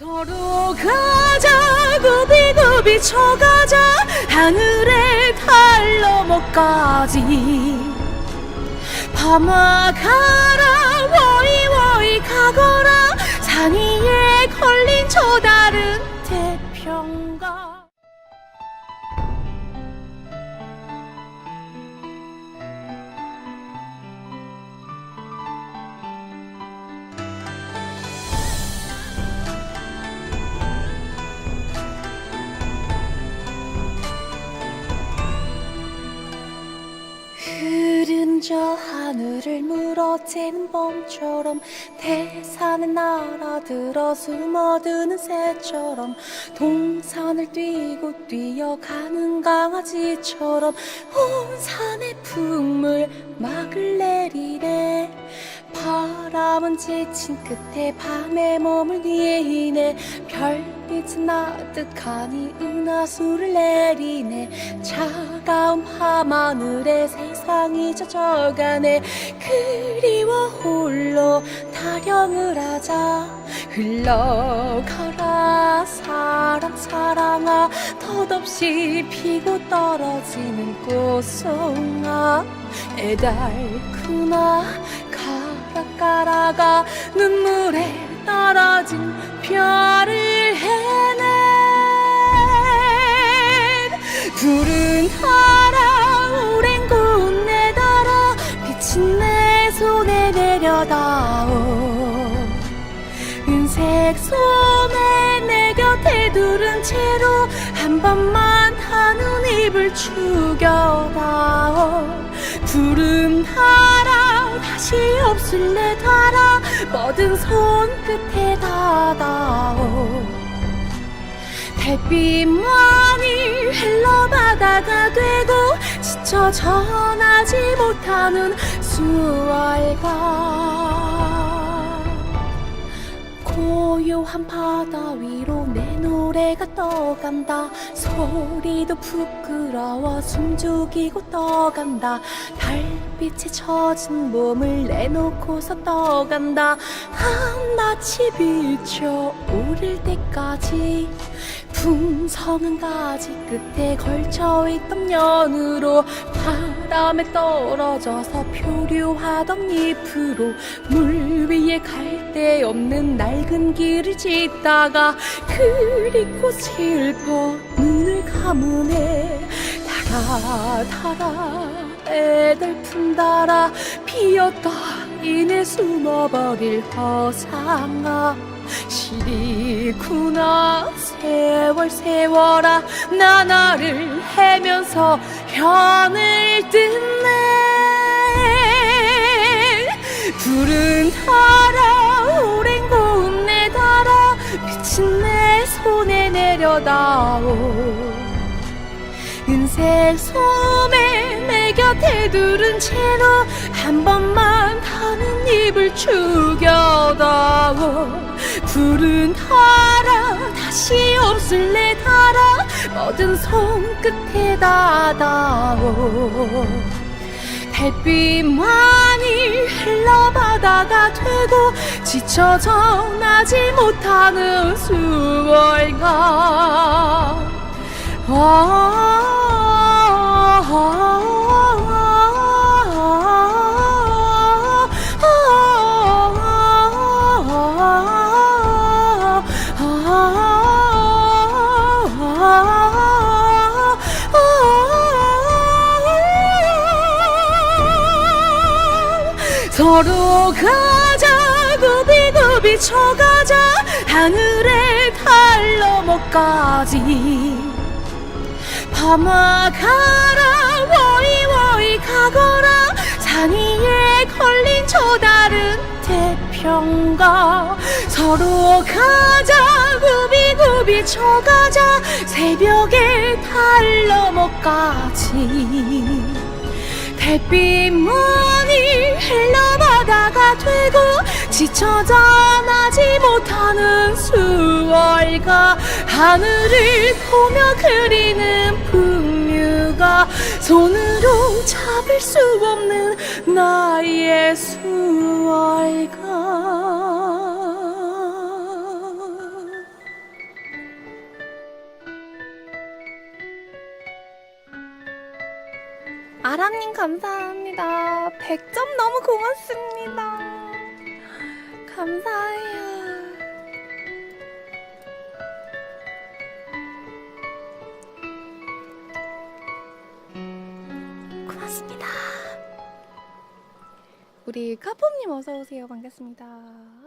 서로 가자 구비구비 쳐가자 하늘의 달 너머까지. 밤아 가라 워이워이 가거라 산 위에 걸린 저 달은 태평가 저 하늘을 물어채는 봄처럼 태산에 날아들어 숨어드는 새처럼 동산을 뛰고 뛰어가는 강아지처럼 온 산의 풍물 막을 내리네 바람은 지친 끝에 밤에 머물리네 별빛은 나득하니 은하수를 내리네. 차가운 밤하늘에 세상이 젖어가네. 그리워 홀로 타령을 하자. 흘러가라 사랑 사랑아. 덧없이 피고 떨어지는 꽃송아. 애달구나 가 라 가라가 눈물에 떨어진 별을 해내 푸른 하라 오랜 고운 내 달아 빛은 내 손에 내려다오. 은색 소매 내 곁에 두른 채로 한 번만 한눈 입을 죽여다오. 푸른 하라 다시 없을 내 달아. 뻗은 손끝에 닿아오. 달빛만이 헬러바다가 되고 지쳐 전하지 못하는 수월가 고요한 바다 위로 내 노래가 떠간다. 소리도 부끄러워 숨죽이고 떠간다. 달빛에 젖은 몸을 내놓고서 떠간다. 한낮이 비쳐 오를 때까지 풍성한 가지 끝에 걸쳐있던 연으로 바람에 떨어져서 표류하던 잎으로 물 위에 갈 데 없는 낡은 길을 짓다가 그리고 슬퍼 눈을 감으네 달아 달아 애들품 달아 피었다. 이내 숨어버릴 허상아 시리구나. 세월 세월아 나 나를 헤면서 현을 뜯네. 푸른 달아 빛은 내 손에 내려다오. 은색 소매 내 곁에 두른 채로 한 번만 타는 입을 죽여다오. 푸른 달아 다시 없을 내 달아 뻗은 손끝에 닿아오 달빛만이 흘러바다가 되고 지쳐 전하지 못하는 수월가 서로 가자 구비구비 쳐가자 하늘의 달 너머까지. 밤아 가라 워이워이 가거라. 산 위에 걸린 저 달은 태평가. 서로 가자 구비구비 쳐가자 새벽의 달 너머까지. 달빛만이 흘러바다가 되고 지쳐자나지 못하는 수월과 하늘을 보며 그리는 풍류가 손으로 잡을 수 없는 나의 수월과 아랑님 감사합니다. 100점 너무 고맙습니다. 감사해요. 고맙습니다. 우리 카폼님 어서 오세요. 반갑습니다.